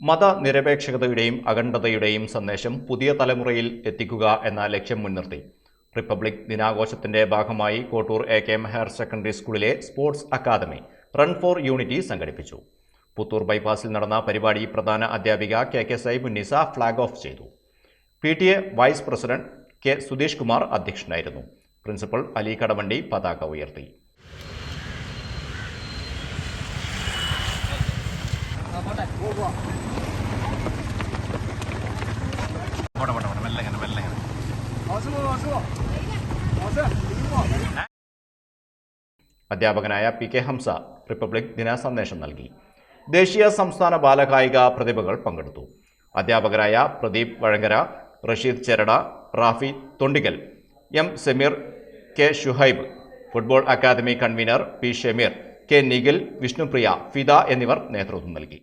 മതനിരപേക്ഷതയുടെയും അഖണ്ഡതയുടെയും സന്ദേശം പുതിയ തലമുറയിൽ എത്തിക്കുക എന്ന ലക്ഷ്യം മുൻനിർത്തി. റിപ്പബ്ലിക് ദിനാഘോഷത്തിന്റെ ഭാഗമായി Kottoor A K M higher secondary സ്കൂളിലെ sports academy run for unity സംഘടിപ്പിച്ചു. പുത്തൂർ ബൈപ്പാസിൽ നടന്ന പരിപാടി പ്രധാന അധ്യാപിക K K Saibunnisa flag off ചെയ്തു. P T A vice president K Sudheesh Kumar അധ്യക്ഷനായിരുന്നു. പ്രിൻസിപ്പൽ അലി കടവണ്ടി പതാക ഉയർത്തി. അധ്യാപകനായ പി കെ ഹംസ റിപ്പബ്ലിക് ദിന സന്ദേശം നൽകി. ദേശീയ സംസ്ഥാന ബാലകായിക പ്രതിഭകൾ പങ്കെടുത്തു. അധ്യാപകരായ Pradeep Vazhangara Rasheed Cherada Rafi Thondikkal M Sameer K Shuhaib football academy convener P Shameer K Nikhil Vishnupriya Fida എന്നിവർ നേതൃത്വം നൽകി.